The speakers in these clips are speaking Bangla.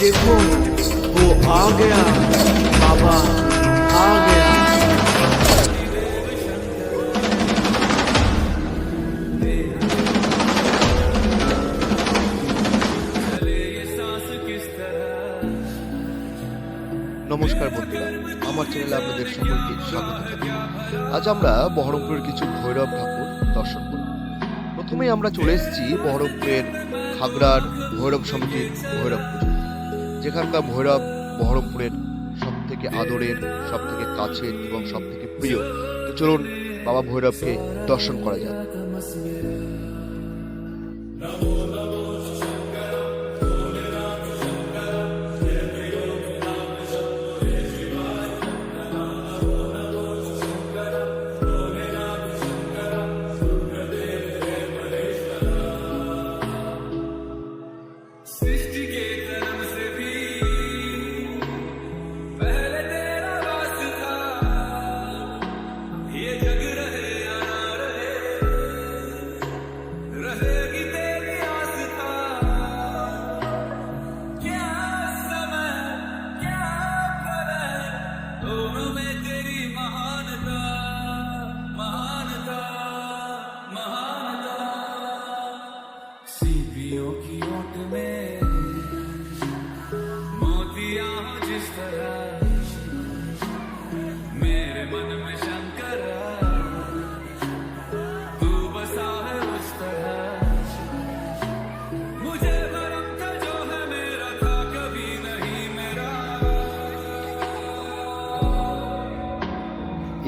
देखो वो आ गया बाबा आ गया নমস্কার বন্ধুরা আমার চ্যানেলে আপনাদের সকলকে স্বাগত জানাই আজ আমরা বহরমপুরের কিছু ভৈরব ঠাকুর দর্শন করব প্রথমেই আমরা চলে এসেছি বহরমপুরের খাগড়ার ভৈরব সমিতির ভৈরব পুজো যেখানকার ভৈরব বহরমপুরের সব থেকে আদরের সব থেকে কাছের এবং সব থেকে প্রিয়। তো চলুন বাবা ভৈরবকে দর্শন করা যাক।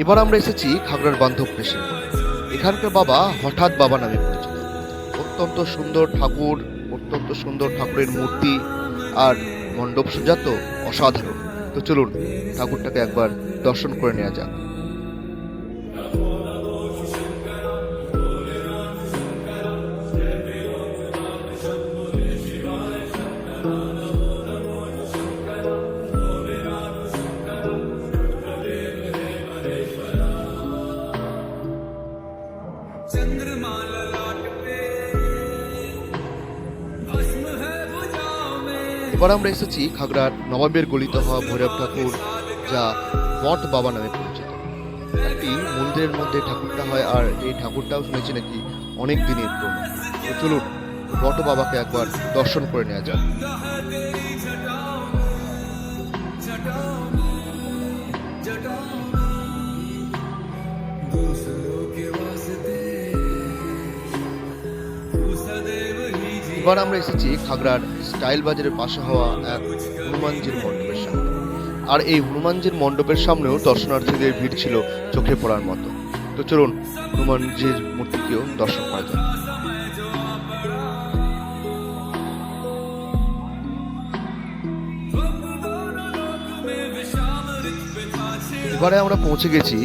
এবার আমরা এসেছি খাগড়ার বান্ধব পেশে। এখানকার বাবা হঠাৎ বাবা নামে পরিচিত। অত্যন্ত সুন্দর ঠাকুর, অত্যন্ত সুন্দর ঠাকুরের মূর্তি আর মণ্ডপ সুজাত অসাধারণ। তো চলুন ঠাকুরটাকে একবার দর্শন করে নেওয়া যাক। এবার আমরা এসেছি খাগড়ার নবাবের গলিত হওয়া ভৈরব ঠাকুর, যা মঠ বাবা নামে পরিচিত। একটি মন্দিরের মধ্যে ঠাকুরটা হয়, আর এই ঠাকুরটাও শুনেছি নাকি অনেক দিনের পুরনো। চলুন, বট বাবাকে একবার দর্শন করে নেওয়া যাক। এবার আমরা এসেছি খাগড়ার স্টাইল বাজারের পাশে হওয়া এক হনুমানজির মণ্ডপের সামনে। আর এই হনুমানজির মণ্ডপের সামনেও দর্শনার্থীদের ভিড় ছিল চোখে পড়ার মতো। তো চলুন, হনুমানজির মূর্তিকেও দর্শন করা যায় এবারে আমরা পৌঁছে গেছি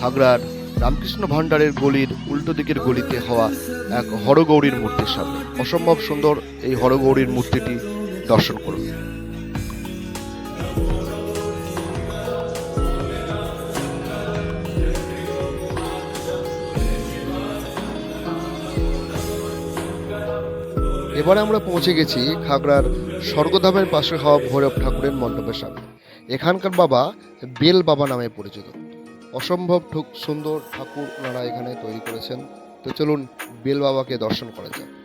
খাগড়ার রামকৃষ্ণ ভাণ্ডারের গলির উল্টো দিকের গলিতে হওয়া এক হরগৌরীর মূর্তির সামনে। অসম্ভব সুন্দর এই হরগৌরীর মূর্তিটি দর্শন করুন। এবারে আমরা পৌঁছে গেছি খাগড়ার স্বর্গধামের পাশে হওয়া ভৈরব ঠাকুরের মণ্ডপের সামনে। এখানকার বাবা বেল বাবা নামে পরিচিত। অসম্ভব সুন্দর ঠাকুর ওনারা এখানে তৈরি করেছেন। তো চলুন বেল বাবাকে দর্শন করা যাক।